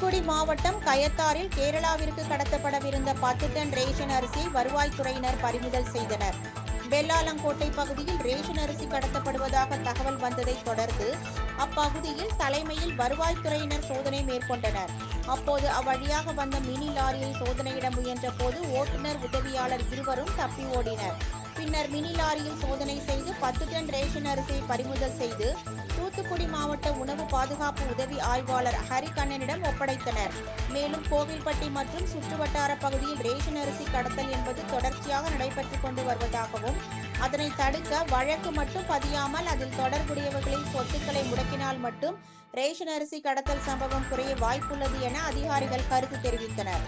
தூத்துக்குடி மாவட்டம் கயத்தாரில் கேரளாவிற்கு கடத்தப்படவிருந்த பத்து டன் ரேஷன் அரிசியை வருவாய்த்துறையினர் பறிமுதல் செய்தனர். வெள்ளாலங்கோட்டை பகுதியில் ரேஷன் அரிசி கடத்தப்படுவதாக தகவல் வந்ததை தொடர்ந்து அப்பகுதியில் தலைமையில் வருவாய்த்துறையினர் சோதனை மேற்கொண்டனர். அப்போது அவ்வழியாக வந்த மினி லாரியை சோதனையிட முயன்ற போது ஓட்டுநர் உதவியாளர் இருவரும் தப்பி ஓடினர். பின்னர் மினி லாரியில் சோதனை செய்து பத்து டன் ரேஷன் அரிசியை பறிமுதல் செய்து தூத்துக்குடி மாவட்ட உணவு பாதுகாப்பு உதவி ஆய்வாளர் ஹரிகண்ணனிடம் ஒப்படைத்தனர். மேலும் கோவில்பட்டி மற்றும் சுற்றுவட்டார பகுதியில் ரேஷன் அரிசி கடத்தல் என்பது தொடர்ச்சியாக நடைபெற்றுக் கொண்டு வருவதாகவும் அதனை தடுக்க வழக்கு மட்டும் பதியாமல் அதில் தொடர்புடையவர்களின் சொத்துக்களை முடக்கினால் மட்டும் ரேஷன் அரிசி கடத்தல் சம்பவம் குறைய வாய்ப்புள்ளது என அதிகாரிகள் கருத்து தெரிவித்தனர்.